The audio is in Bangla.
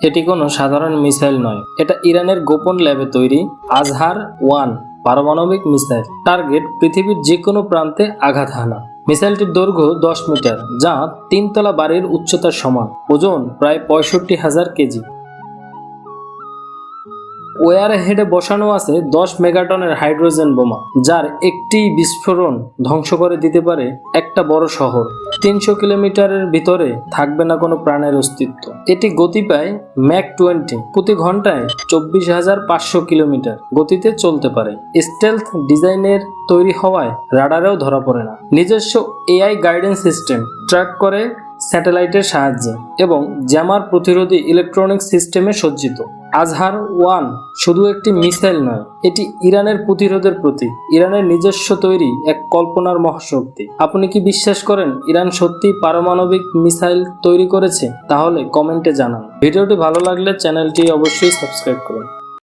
এটি কোনো সাধারণ মিসাইল নয়। এটা ইরানের গোপন ল্যাবে তৈরি আজহার ওয়ান পারমাণবিক মিসাইল। টার্গেট পৃথিবীর যে কোনো প্রান্তে আঘাত হানা। মিসাইলটির দৈর্ঘ্য দশ মিটার, যা তিনতলা বাড়ির উচ্চতার সমান। ওজন প্রায় পঁয়ষট্টি হাজার কেজি। ওয়ার হেডে বসানো আছে দশ মেগাটনের হাইড্রোজেন বোমা, যার একটি বিস্ফোরণ ধ্বংস করে দিতে পারে একটা বড় শহর। তিনশো কিলোমিটারের ভিতরে থাকবে না কোনো প্রাণের অস্তিত্ব। এটি গতি পায় ম্যাক টোয়েন্টি, প্রতি ঘন্টায় চব্বিশ হাজার পাঁচশো কিলোমিটার গতিতে চলতে পারে। স্টেলথ ডিজাইনের তৈরি হওয়ায় রাডারেও ধরা পড়ে না। নিজস্ব এআই গাইডেন্স সিস্টেম ট্র্যাক করে স্যাটেলাইটের সাহায্যে এবং জ্যামার প্রতিরোধী ইলেকট্রনিক সিস্টেমে সজ্জিত। আজহার ওয়ান শুধু একটি মিসাইল নয়, এটি ইরানের প্রতিরোধের প্রতি ইরানের নিজস্ব তৈরি এক কল্পনার মহাশক্তি। আপনি কি বিশ্বাস করেন ইরান সত্যি পারমাণবিক মিসাইল তৈরি করেছে? তাহলে কমেন্টে জানান। ভিডিওটি ভালো লাগলে চ্যানেলটি অবশ্যই সাবস্ক্রাইব করুন।